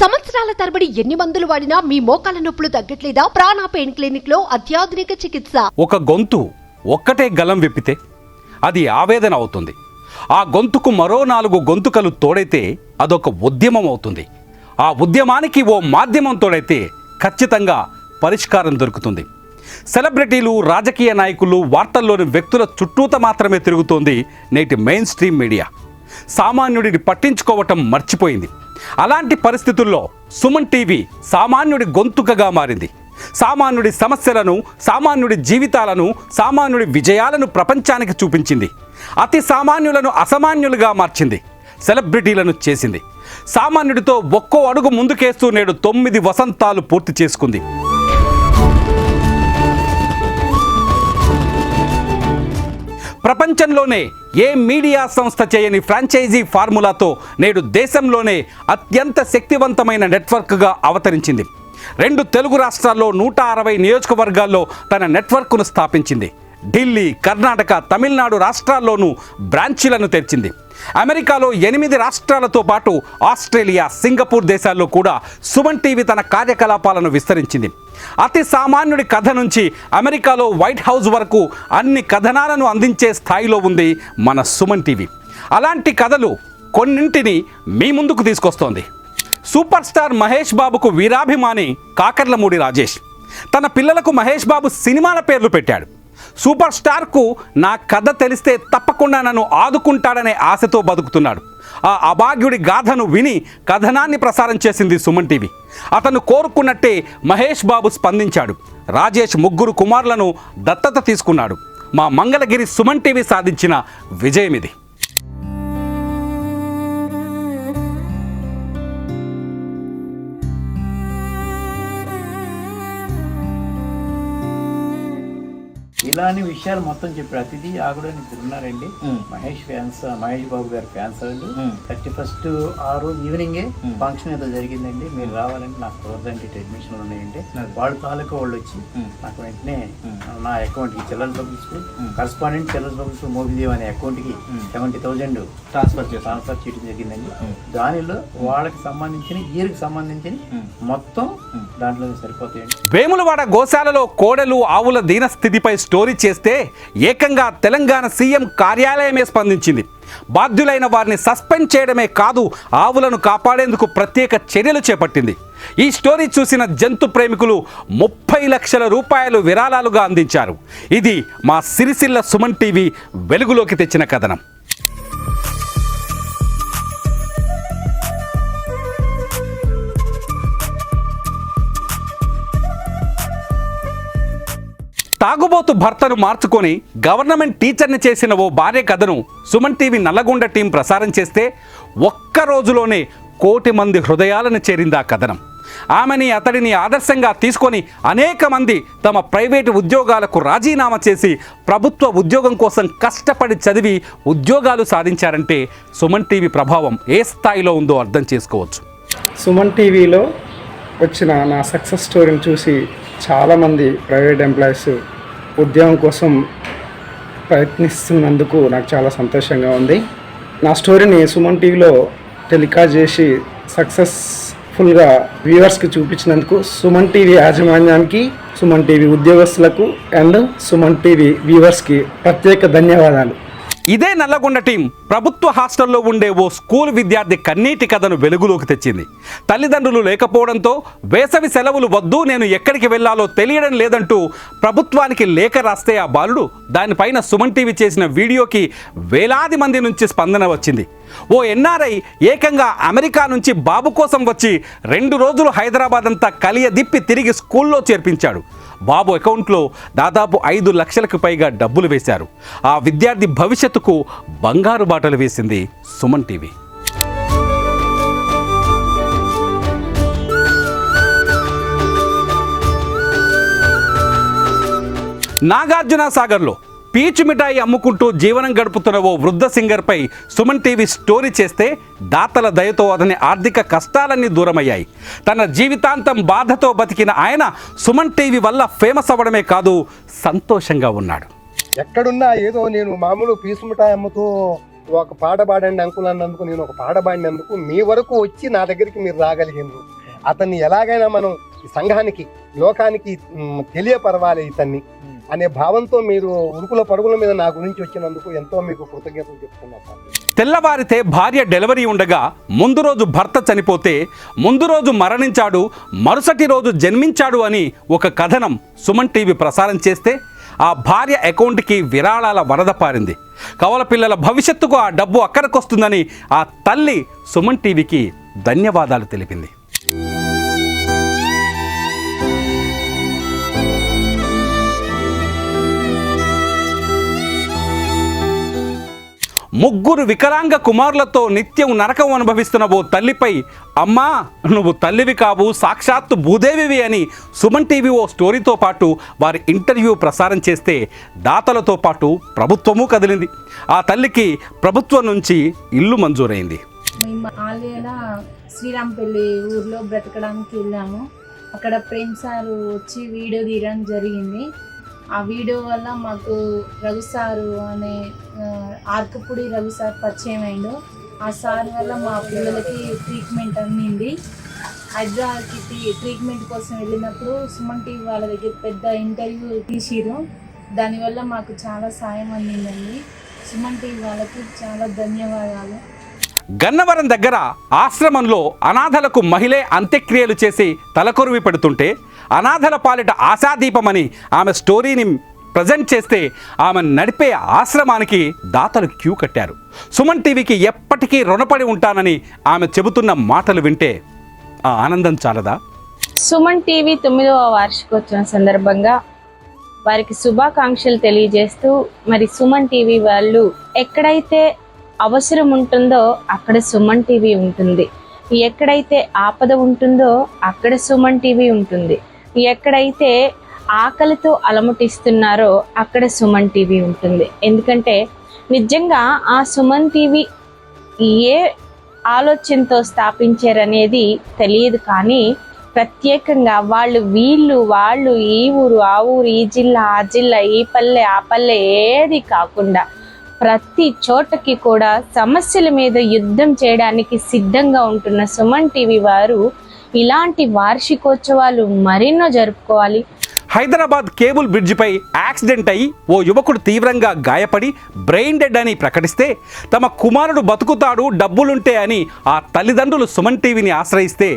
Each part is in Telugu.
సంవత్సరాల తరబడి ఎన్ని మందులు వాడినా మీ మోకాల నొప్పులు తగ్గట్లేదా? ప్రాణ పెయిన్ క్లినిక్లో అత్యాధునిక చికిత్స. ఒక గొంతు ఒక్కటే గలం విప్పితే అది ఆవేదన అవుతుంది. ఆ గొంతుకు మరో నాలుగు గొంతుకలు తోడైతే అదొక ఉద్యమం అవుతుంది. ఆ ఉద్యమానికి ఓ మాధ్యమం తోడైతే ఖచ్చితంగా పరిష్కారం దొరుకుతుంది. సెలబ్రిటీలు రాజకీయ నాయకులు వార్తల్లోని వ్యక్తుల చుట్టూత మాత్రమే తిరుగుతోంది నేటి మెయిన్ స్ట్రీమ్ మీడియా. సామాన్యుడిని పట్టించుకోవటం మర్చిపోయింది. అలాంటి పరిస్థితుల్లో సుమన్ టీవీ సామాన్యుడి గొంతుకగా మారింది. సామాన్యుడి సమస్యలను సామాన్యుడి జీవితాలను సామాన్యుడి విజయాలను ప్రపంచానికి చూపించింది. అతి సామాన్యులను అసామాన్యులుగా మార్చింది. సెలబ్రిటీలను చేసింది. సామాన్యుడితో ఒక్కో అడుగు ముందుకేస్తూ నేడు తొమ్మిది వసంతాలు పూర్తి చేసుకుంది. ప్రపంచంలోనే ఏ మీడియా సంస్థ చేయని ఫ్రాంచైజీ ఫార్ములాతో నేడు దేశంలోనే అత్యంత శక్తివంతమైన నెట్వర్క్గా అవతరించింది. రెండు తెలుగు రాష్ట్రాల్లో నూట అరవై నియోజకవర్గాల్లో తన నెట్వర్క్ను స్థాపించింది. ఢిల్లీ కర్ణాటక తమిళనాడు రాష్ట్రాల్లోనూ బ్రాంచీలను తెరిచింది. అమెరికాలో ఎనిమిది రాష్ట్రాలతో పాటు ఆస్ట్రేలియా సింగపూర్ దేశాల్లో కూడా సుమన్ టీవీ తన కార్యకలాపాలను విస్తరించింది. అతి సామాన్యుడి కథ నుంచి అమెరికాలో వైట్ హౌస్ వరకు అన్ని కథనాలను అందించే స్థాయిలో ఉంది మన సుమన్ టీవీ. అలాంటి కథలు కొన్నింటిని మీ ముందుకు తీసుకొస్తోంది. సూపర్ స్టార్ మహేష్ బాబుకు వీరాభిమాని కాకర్లమూడి రాజేష్. తన పిల్లలకు మహేష్ బాబు సినిమాల పేర్లు పెట్టాడు. సూపర్ స్టార్కు నా కథ తెలిస్తే తప్పకుండా నన్ను ఆదుకుంటాడనే ఆశతో బతుకుతున్నాడు. ఆ అభాగ్యుడి గాథను విని కథనాన్ని ప్రసారం చేసింది సుమన్ టీవీ. అతను కోరుకున్నట్టే మహేష్ బాబు స్పందించాడు. రాజేష్ ముగ్గురు కుమారులను దత్తత తీసుకున్నాడు. మా మంగళగిరి సుమన్ టీవీ సాధించిన విజయం ఇది ఇలాంటి విషయాలు మొత్తం చెప్పారు. అతిథి ఆగుడు ఇద్దరు ఉన్నారండి. మహేష్ ఫ్యాన్స్ మహేష్ బాబు గారి ఫ్యాన్స్ వాళ్ళు థర్టీ ఫస్ట్ ఆ రోజు ఈవినింగే ఫంక్షన్ ఏదో జరిగిందండి. మీరు రావాలంటే నాకు కుదరదండి అడ్మిషన్లు ఉన్నాయండి. వాళ్ళ తాలూకా వాళ్ళు వచ్చి నాకు వెంటనే నా అకౌంట్కి చిల్లర బబుల్స్ కరస్పాండెంట్ చిల్లర బబుల్స్ మోబిదేవ్ అనే అకౌంట్కి సెవెంటీ థౌజండ్ ట్రాన్స్ఫర్ ట్రాన్స్ఫర్ చేయడం జరిగిందండి. దానిలో వాళ్ళకి సంబంధించిన ఇయర్కి సంబంధించిన మొత్తం దాంట్లో సరిపోతాయండి. వేములవాడ గోశాలలో కోడెలు ఆవుల దీనస్థితిపై స్టోరీ చేస్తే ఏకంగా తెలంగాణ సీఎం కార్యాలయమే స్పందించింది. బాధ్యులైన వారిని సస్పెండ్ చేయడమే కాదు ఆవులను కాపాడేందుకు ప్రత్యేక చర్యలు చేపట్టింది. ఈ స్టోరీ చూసిన జంతు ప్రేమికులు ముప్పై లక్షల రూపాయలు విరాళాలుగా అందించారు. ఇది మా సిరిసిల్ల సుమన్ టీవీ వెలుగులోకి తెచ్చిన కథనం. తాగుబోతు భర్తను మార్చుకొని గవర్నమెంట్ టీచర్ని చేసిన ఓ భార్య కథను సుమన్ టీవీ నల్లగొండ టీం ప్రసారం చేస్తే ఒక్క రోజులోనే కోటి మంది హృదయాలను చేరింది ఆ కథనం. ఆమెని అతడిని ఆదర్శంగా తీసుకొని అనేక మంది తమ ప్రైవేటు ఉద్యోగాలకు రాజీనామా చేసి ప్రభుత్వ ఉద్యోగం కోసం కష్టపడి చదివి ఉద్యోగాలు సాధించారంటే సుమన్ టీవీ ప్రభావం ఏ స్థాయిలో ఉందో అర్థం చేసుకోవచ్చు. సుమన్ టీవీలో వచ్చిన నా సక్సెస్ స్టోరీని చూసి చాలామంది ప్రైవేట్ ఎంప్లాయీస్ ఉద్యోగం కోసం ప్రయత్నిస్తున్నందుకు నాకు చాలా సంతోషంగా ఉంది. నా స్టోరీని సుమన్ టీవీలో టెలికాస్ట్ చేసి సక్సెస్ఫుల్గా వ్యూవర్స్కి చూపించినందుకు సుమన్ టీవీ యాజమాన్యానికి సుమన్ టీవీ ఉద్యోగస్తులకు అండ్ సుమన్ టీవీ వ్యూవర్స్కి ప్రత్యేక ధన్యవాదాలు. ఇదే నల్లగొండ టీం ప్రభుత్వ హాస్టల్లో ఉండే ఓ స్కూల్ విద్యార్థి కన్నీటి కథను వెలుగులోకి తెచ్చింది. తల్లిదండ్రులు లేకపోవడంతో వేసవి సెలవులు వద్దు నేను ఎక్కడికి వెళ్ళాలో తెలియడం లేదంటూ ప్రభుత్వానికి లేఖ రాస్తే ఆ బాలుడు దానిపైన సుమన్ టీవీ చేసిన వీడియోకి వేలాది మంది నుంచి స్పందన వచ్చింది. ఓ ఎన్ఆర్ఐ ఏకంగా అమెరికా నుంచి బాబు కోసం వచ్చి రెండు రోజులు హైదరాబాద్ అంతా కలియదిప్పి తిరిగి స్కూల్లో చేర్పించాడు. బాబు అకౌంట్లో దాదాపు ఐదు లక్షలకు పైగా డబ్బులు వేశారు. ఆ విద్యార్థి భవిష్యత్తుకు బంగారు బాటలు వేసింది సుమన్ టీవీ. నాగార్జున సాగర్లో పీచు మిఠాయి అమ్ముకుంటూ జీవనం గడుపుతున్న ఓ వృద్ధ సింగర్పై సుమన్ టీవీ స్టోరీ చేస్తే దాతల దయతో అతని ఆర్థిక కష్టాలన్నీ దూరమయ్యాయి. తన జీవితాంతం బాధతో బతికిన ఆయన సుమన్ టీవీ వల్ల ఫేమస్ అవ్వడమే కాదు సంతోషంగా ఉన్నాడు. ఎక్కడున్నా ఏదో నేను మామూలు పీచు మిఠాయి అమ్ముతూ ఒక పాట పాడండి అంకుల్ అన్నందుకు నేను ఒక పాట పాడినందుకు మీ వరకు వచ్చి నా దగ్గరికి మీరు రాగలిగింది అతన్ని ఎలాగైనా మనం సంఘానికి లోకానికి తెలియపరవాలి ఇతన్ని. అనే భావంతో మీరు ఉరుకుల పరుగుల మీద నా గురించి వచ్చినందుకు ఎంతో మీకు కృతజ్ఞతలు చెప్తున్నా తెల్లవారితే భార్య డెలివరీ ఉండగా ముందు రోజు భర్త చనిపోతే ముందు రోజు మరణించాడు మరుసటి రోజు జన్మించాడు అని ఒక కథనం సుమన్ టీవీ ప్రసారం చేస్తే ఆ భార్య అకౌంట్కి విరాళాల వరద పారింది. కవల పిల్లల భవిష్యత్తుకు ఆ డబ్బు అక్కడికొస్తుందని ఆ తల్లి సుమన్ టీవీకి ధన్యవాదాలు తెలిపింది. ముగ్గురు వికలాంగ కుమారులతో నిత్యం నరకం అనుభవిస్తున్న ఓ తల్లిపై అమ్మా నువ్వు తల్లివి కావు సాక్షాత్తు భూదేవివి అని సుమన్ టీవీ ఓ స్టోరీతో పాటు వారి ఇంటర్వ్యూ ప్రసారం చేస్తే దాతలతో పాటు ప్రభుత్వము కదిలింది. ఆ తల్లికి ప్రభుత్వం నుంచి ఇల్లు మంజూరైంది. మేము శ్రీరాంపల్లి ఊర్లో బ్రతకడానికి వెళ్ళాము. అక్కడ ప్రేమ్ సార్ వచ్చి వీడియో తీయడం జరిగింది. ఆ వీడియో వల్ల మాకు రఘు సారు అనే ఆర్కపూడి రఘు సార్ పరిచయం అయిండు. ఆ సార్ వల్ల మా పిల్లలకి ట్రీట్మెంట్ అందింది. హైదరాబాద్కి ట్రీట్మెంట్ కోసం వెళ్ళినప్పుడు సుమన్ టీవీ వాళ్ళ దగ్గర పెద్ద ఇంటర్వ్యూ తీసిరు దానివల్ల మాకు చాలా సాయం అందిందండి. సుమన్ టీవీ వాళ్ళకి చాలా ధన్యవాదాలు. గన్నవరం దగ్గర ఆశ్రమంలో అనాథలకు మహిళే అంత్యక్రియలు చేసి తలకొరువి పెడుతుంటే అనాథల పాలిట ఆశాదీపమని ఆమె స్టోరీని ప్రజెంట్ చేస్తే ఆమె నడిపే ఆశ్రమానికి దాతలు క్యూ కట్టారు. సుమన్ టీవీకి ఎప్పటికీ రుణపడి ఉంటానని ఆమె చెబుతున్న మాటలు వింటే ఆ ఆనందం చాలదా? సుమన్ టీవీ తొమ్మిదవ వార్షికోత్సవం సందర్భంగా వారికి శుభాకాంక్షలు తెలియజేస్తూ మరి సుమన్ టీవీ వాళ్ళు ఎక్కడైతే అవసరం ఉంటుందో అక్కడ సుమన్ టీవీ ఉంటుంది. ఎక్కడైతే ఆపద ఉంటుందో అక్కడ సుమన్ టీవీ ఉంటుంది. ఎక్కడైతే ఆకలితో అలమటిస్తున్నారో అక్కడ సుమన్ టీవీ ఉంటుంది. ఎందుకంటే నిజంగా ఆ సుమన్ టీవీ ఏ ఆలోచనతో స్థాపించారనేది తెలియదు కానీ ప్రత్యేకంగా వాళ్ళు వీళ్ళు వాళ్ళు ఈ ఊరు ఆ ఊరు ఈ జిల్లా ఆ జిల్లా ఈ పల్లె ఆ పల్లె ఏది కాకుండా ప్రతి చోటకి కూడా సమస్యల మీద యుద్ధం చేయడానికి సిద్ధంగా ఉంటున్న సుమన్ టీవీ వారు ఇలాంటి వార్షికోత్సవాలు మరెన్నో జరుపుకోవాలి. హైదరాబాద్ కేబుల్ బ్రిడ్జిపై యాక్సిడెంట్ అయి ఓ యువకుడు తీవ్రంగా గాయపడి బ్రెయిన్ డెడ్ అని ప్రకటిస్తే తమ కుమారుడు బతుకుతాడు డబ్బులుంటే అని ఆ తల్లిదండ్రులు సుమన్ టీవీని ఆశ్రయిస్తే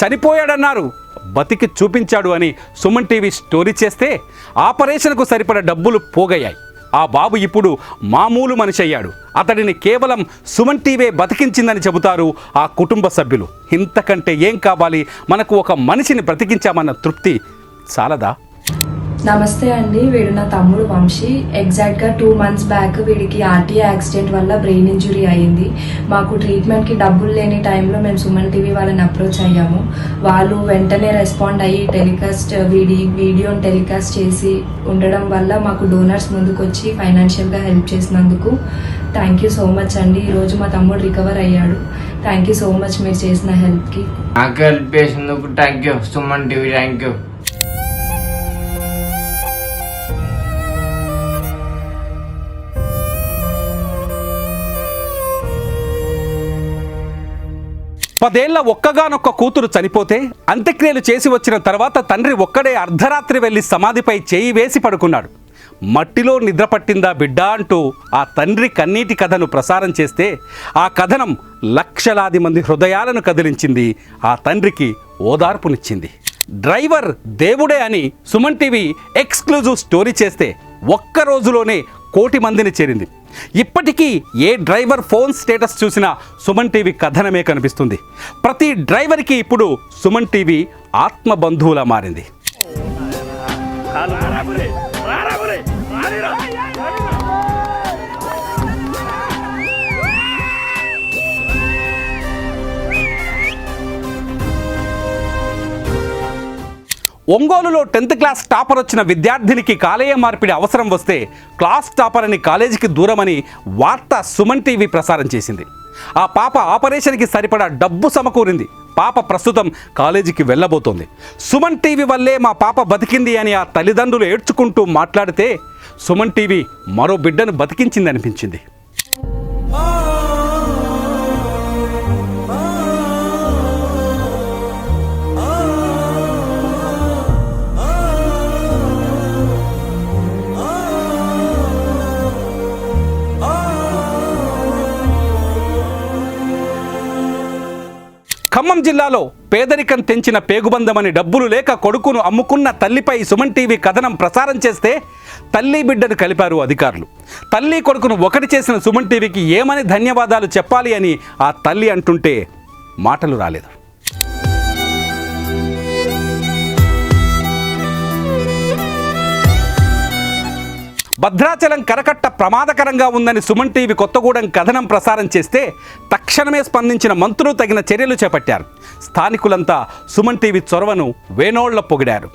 చనిపోయాడన్నారు. బతికి చూపించాడు అని సుమన్ టీవీ స్టోరీ చేస్తే ఆపరేషన్కు సరిపడ డబ్బులు పోగయ్యాయి. ఆ బాబు ఇప్పుడు మామూలు మనిషి అయ్యాడు. అతడిని కేవలం సుమన్ టీవే బతికించిందని చెబుతారు ఆ కుటుంబ సభ్యులు. ఇంతకంటే ఏం కావాలి? మనకు ఒక మనిషిని బ్రతికించామన్న తృప్తి చాలదా? నమస్తే అండి. వీడు నా తమ్ముడు వంశీ. ఎగ్జాక్ట్గా టూ మంత్స్ బ్యాక్ వీడికి ఆర్టీఏ యాక్సిడెంట్ వల్ల బ్రెయిన్ ఇంజురీ అయ్యింది. మాకు ట్రీట్మెంట్కి డబ్బులు లేని టైంలో మేము సుమన్ టీవీ వాళ్ళని అప్రోచ్ అయ్యాము. వాళ్ళు వెంటనే రెస్పాండ్ అయ్యి టెలికాస్ట్ వీడి వీడియోని టెలికాస్ట్ చేసి ఉండడం వల్ల మాకు డోనర్స్ ముందుకొచ్చి ఫైనాన్షియల్గా హెల్ప్ చేసినందుకు థ్యాంక్ యూ సో మచ్ అండి. ఈరోజు మా తమ్ముడు రికవర్ అయ్యాడు. థ్యాంక్ యూ సో మచ్ మీరు చేసిన హెల్ప్కి నాకు హెల్ప్ చేసినందుకు thank you Suman TV thank you పదేళ్ళ ఒక్కగానొక్క కూతురు చనిపోతే అంత్యక్రియలు చేసి వచ్చిన తర్వాత తండ్రి ఒక్కడే అర్ధరాత్రి వెళ్ళి సమాధిపై చేయి వేసి పడుకున్నాడు. మట్టిలో నిద్ర పట్టిందా బిడ్డ అంటూ ఆ తండ్రి కన్నీటి కథను ప్రసారం చేస్తే ఆ కథనం లక్షలాది మంది హృదయాలను కదిలించింది. ఆ తండ్రికి ఓదార్పునిచ్చింది. డ్రైవర్ దేవుడే అని సుమన్ టీవీ ఎక్స్క్లూజివ్ స్టోరీ చేస్తే ఒక్క రోజులోనే కోటి మందిని చేరింది. ఇప్పటికీ ఏ డ్రైవర్ ఫోన్ స్టేటస్ చూసినా సుమన్ టీవీ కథనమే కనిపిస్తుంది. ప్రతి డ్రైవర్కి ఇప్పుడు సుమన్ టీవీ ఆత్మ బంధువులా మారింది ఒంగోలులో టెన్త్ క్లాస్ టాపర్ వచ్చిన విద్యార్థినికి కాలేయ మార్పిడి అవసరం వస్తే క్లాస్ టాపర్ అని కాలేజీకి దూరమని వార్త సుమన్ టీవీ ప్రసారం చేసింది. ఆ పాప ఆపరేషన్కి సరిపడా డబ్బు సమకూరింది. పాప ప్రస్తుతం కాలేజీకి వెళ్ళబోతోంది. సుమన్ టీవీ వల్లే మా పాప బతికింది అని ఆ తల్లిదండ్రులు ఏడ్చుకుంటూ మాట్లాడితే సుమన్ టీవీ మరో బిడ్డను బతికించింది జిల్లాలో పేదరికం తెంచిన పేగుబందమని డబ్బులు లేక కొడుకును అమ్ముకున్న తల్లిపై సుమన్ టీవీ కథనం ప్రసారం చేస్తే తల్లి బిడ్డను కలిపారు అధికారులు. తల్లి కొడుకును ఒకటి చేసిన సుమన్ టీవీకి ఏమని ధన్యవాదాలు చెప్పాలి అని ఆ తల్లి అంటుంటే మాటలు రాలేదు. భద్రాచలం కరకట్ట ప్రమాదకరంగా ఉందని సుమన్ టీవీ కొత్తగూడెం కథనం ప్రసారం చేస్తే తక్షణమే స్పందించిన మంత్రులు తగిన చర్యలు చేపట్టారు. స్థానికులంతా సుమన్ టీవీ చొరవను వేనోళ్ళ పొగిడారు.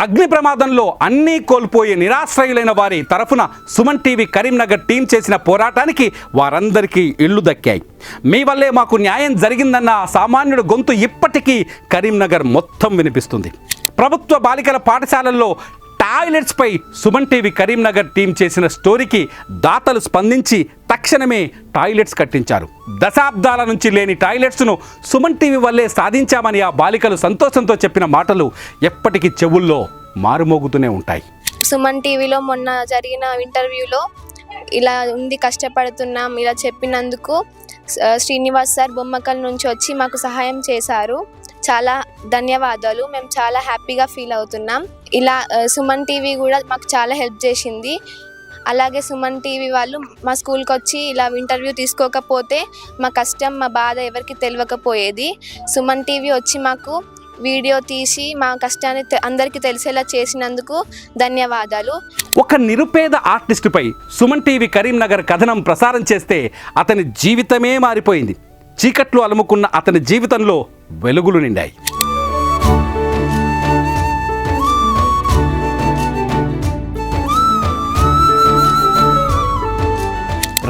అగ్ని ప్రమాదంలో అన్నీ కోల్పోయి నిరాశ్రయులైన వారి తరఫున సుమన్ టీవీ కరీంనగర్ టీం చేసిన పోరాటానికి వారందరికీ ఇళ్ళు దక్కాయి. మీ వల్లే మాకు న్యాయం జరిగిందన్న సామాన్యుడు గొంతు ఇప్పటికీ కరీంనగర్ మొత్తం వినిపిస్తుంది. ప్రభుత్వ బాలికల పాఠశాలల్లో టాయిలెట్స్పై సుమన్ టీవీ కరీంనగర్ టీం చేసిన స్టోరీకి దాతలు స్పందించి తక్షణమే టాయిలెట్స్ కట్టించారు. దశాబ్దాల నుంచి లేని టాయిలెట్స్ను సుమన్ టీవీ వల్లే సాధించామని ఆ బాలికలు సంతోషంతో చెప్పిన మాటలు ఎప్పటికీ చెవుల్లో మారుమోగుతూనే ఉంటాయి. సుమన్ టీవీలో మొన్న జరిగిన ఇంటర్వ్యూలో ఇలా ఉంది కష్టపడుతున్నాం ఇలా చెప్పినందుకు శ్రీనివాస్ సార్ బొమ్మకల్ నుంచి వచ్చి మాకు సహాయం చేశారు. చాలా ధన్యవాదాలు. మేము చాలా హ్యాపీగా ఫీల్ అవుతున్నాం. ఇలా సుమన్ టీవీ కూడా మాకు చాలా హెల్ప్ చేసింది. అలాగే సుమన్ టీవీ వాళ్ళు మా స్కూల్కి వచ్చి ఇలా ఇంటర్వ్యూ తీసుకోకపోతే మా కష్టం మా బాధ ఎవరికి తెలియకపోయేది. సుమన్ టీవీ వచ్చి మాకు వీడియో తీసి మా కష్టాన్ని అందరికీ తెలిసేలా చేసినందుకు ధన్యవాదాలు. ఒక నిరుపేద ఆర్టిస్టుపై సుమన్ టీవీ కరీంనగర్ కథనం ప్రసారం చేస్తే అతని జీవితమే మారిపోయింది. చీకట్లు అలుముకున్న అతని జీవితంలో వెలుగులు నిండాయి.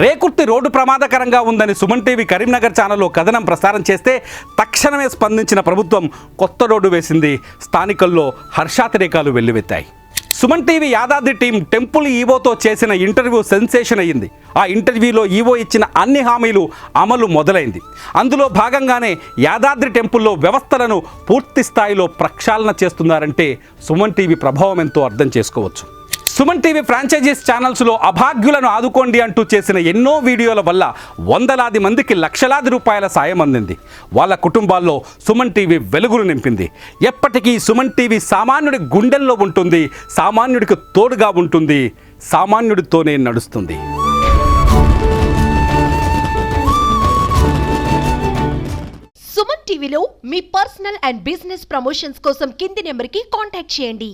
రేకుర్తి రోడ్డు ప్రమాదకరంగా ఉందని సుమన్ టీవీ కరీంనగర్ ఛానల్లో కథనం ప్రసారం చేస్తే తక్షణమే స్పందించిన ప్రభుత్వం కొత్త రోడ్డు వేసింది. స్థానికుల్లో హర్షాతిరేకాలు వెల్లువెత్తాయి. Suman TV Yadadri team temple ఈవోతో చేసిన ఇంటర్వ్యూ సెన్సేషన్ అయ్యింది. ఆ ఇంటర్వ్యూలో ఈవో ఇచ్చిన అన్ని హామీలు అమలు మొదలైంది. అందులో భాగంగానే యాదాద్రి టెంపుల్లో వ్యవస్థలను పూర్తి స్థాయిలో ప్రక్షాళన చేస్తున్నారంటే సుమన్ టీవీ ప్రభావం ఎంతో అర్థం చేసుకోవచ్చు. సుమన్ టీవీ ఫ్రాంచైజీస్ ఛానల్స్లో అభాగ్యులను ఆదుకోండి అంటూ చేసిన ఎన్నో వీడియోల వల్ల వందలాది మందికి లక్షలాది రూపాయల సాయం అందింది. వాళ్ళ కుటుంబాల్లో సుమన్ టీవీ వెలుగులు నింపింది. ఎప్పటికీ సుమన్ టీవీ సామాన్యుడి గుండెల్లో ఉంటుంది సామాన్యుడికి తోడుగా ఉంటుంది సామాన్యుడితోనే నడుస్తుంది. సుమన్ టీవీలో మీ పర్సనల్ అండ్ బిజినెస్ ప్రమోషన్స్ కోసం కింది నెంబర్కి కాంటాక్ట్ చేయండి.